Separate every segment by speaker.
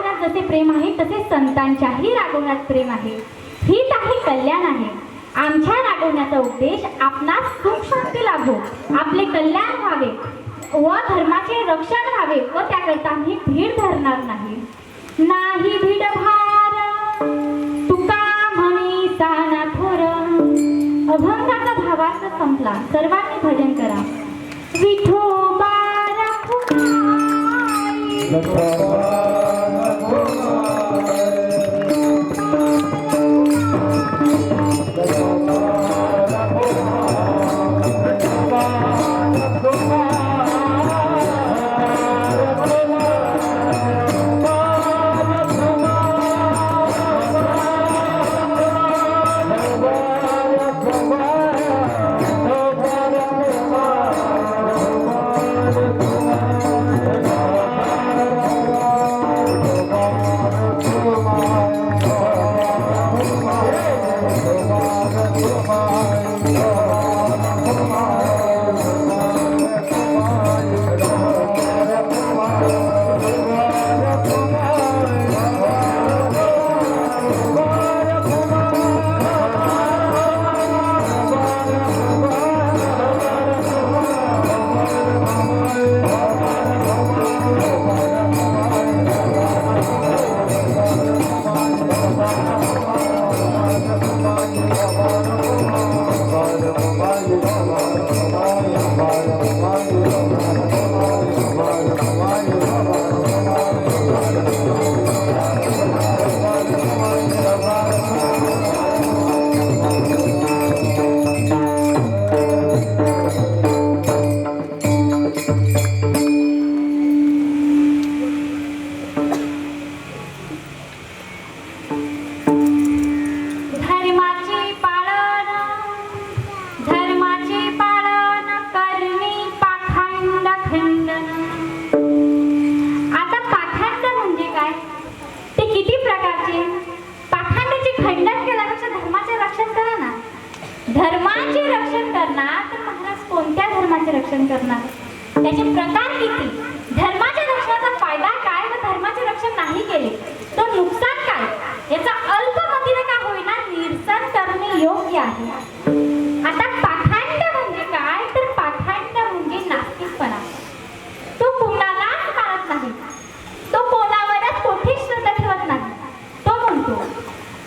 Speaker 1: रागवण्यात जसे प्रेम आहे तसे संतांच्याही रागवण्यात प्रेम आहे. हीच आहे कल्याण आहे. आमच्या रागवण्याचा उद्देश आपणास सुख शांती लाभो आपले कल्याण व्हावे व धर्माचे रक्षण व्हावे व त्याकरता आम्ही भीड धरणार नाही. नाही भीड भार तुका म्हणी साना थोर. अभंगाचा भावार्थ संपला. सर्वांनी भजन करा. विठोबा रखुमाई. खंडन. आता पाखंड म्हणजे काय? ते किती प्रकारचे? पाखंडाचे खंडन केल्यापेक्षा धर्माचे रक्षण करा ना. धर्माचे रक्षण करणार तर महाराज कोणत्या धर्माचे रक्षण करणार? त्याचे प्रकार किती? धर्माच्या रक्षणाचा फायदा काय व धर्माचे रक्षण नाही केले? तर नुकसान काय? याचा अल्पमतीने का होईना? निरसन करणे योग्य आहे आता पाखंड म्हणजे काय तर पाखंड म्हणजे नास्तिकपणा तो कोणालाच मानत नाही तो कोणावरच कोठेच श्रद्धा ठेवत नाही तो म्हणतो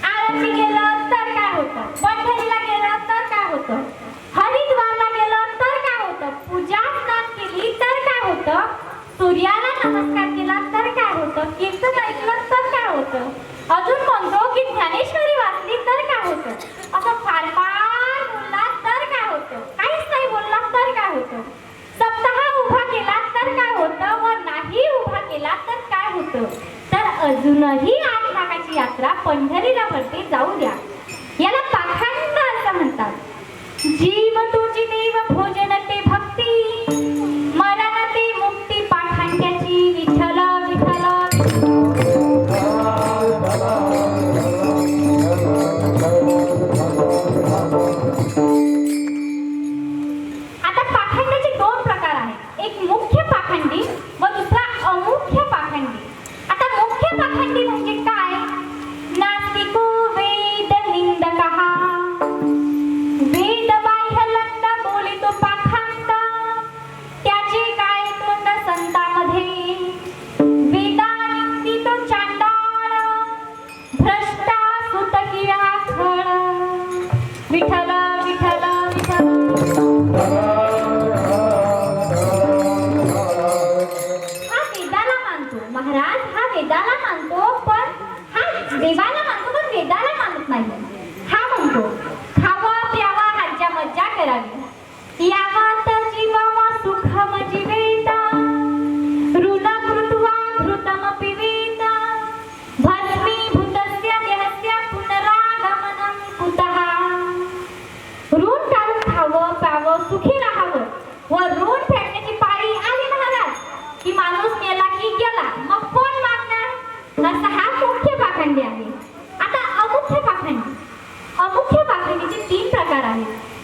Speaker 1: आळंदी गेलं तर काय होतं पंढरीला गेलं तर काय होतं हरिद्वारला गेलं तर काय होतं पूजा स्नान केली तर काय होतं सूर्याला नमस्कार केला तर काय होतं? कीर्तन ऐकलं तर काय होतं? अजून म्हणतो की ज्ञानेश्वरी वाचली तर काय होतं? असं फार फार बोलला तर काय होतं? काहीच नाही बोलला तर काय होतं? सप्ताह उभा केला तर काय होतं? व नाही उभा केला तर काय होतं? तर अजूनही आठ लाखाची यात्रा पंढरीला भरते जाऊ द्या. याला पाखंड असं म्हणतात. जीव तुझी देव भोजन ते भक्ती.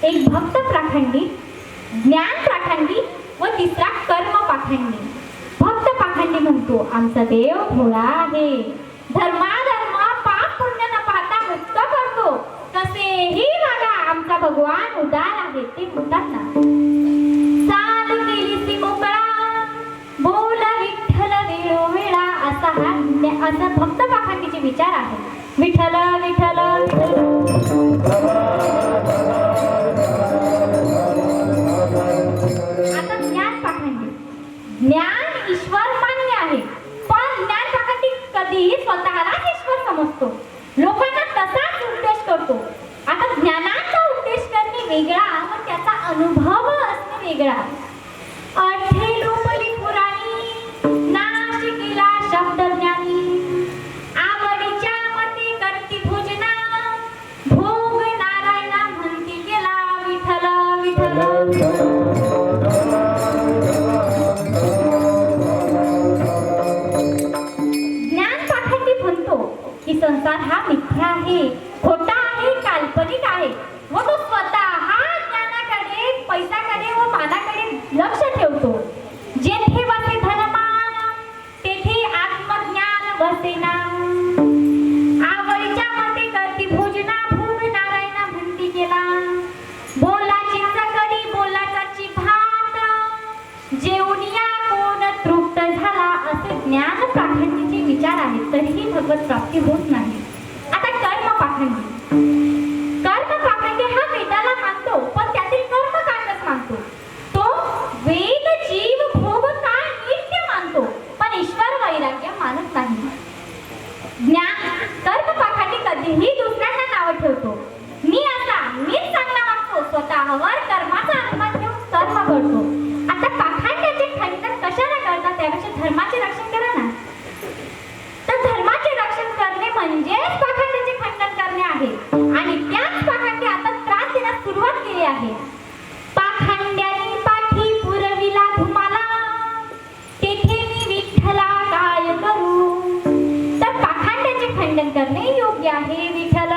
Speaker 1: एक भक्त पाखंडी ज्ञान पाखंडी व तिसरा कर्म पाखंडी. भक्त पाखंडी म्हणतो आमचा देव भोळा आहे. धर्माधर्म पाप पुण्य न पाहता मुक्त करतो. कसेही बघा आमचा भगवान उदार आहे. ते म्हणतात ना. चाल ती बोल विठ्ठल असा हा असा भक्त पाखंडीचे विचार आहे विठ्ठल विठ्ठल विठ्ठल. ईश्वर मान्य आहे. पण ज्ञानशाखाती कधीही स्वतःला ईश्वर समजतो. लोकांना तसाच उद्देश करतो. आता ज्ञानाचा उद्देश करणे वेगळा व त्याचा अनुभव असणे वेगळा. Selamat menikmati. Thank you. पूजन योग्य आहे. विठ्ठल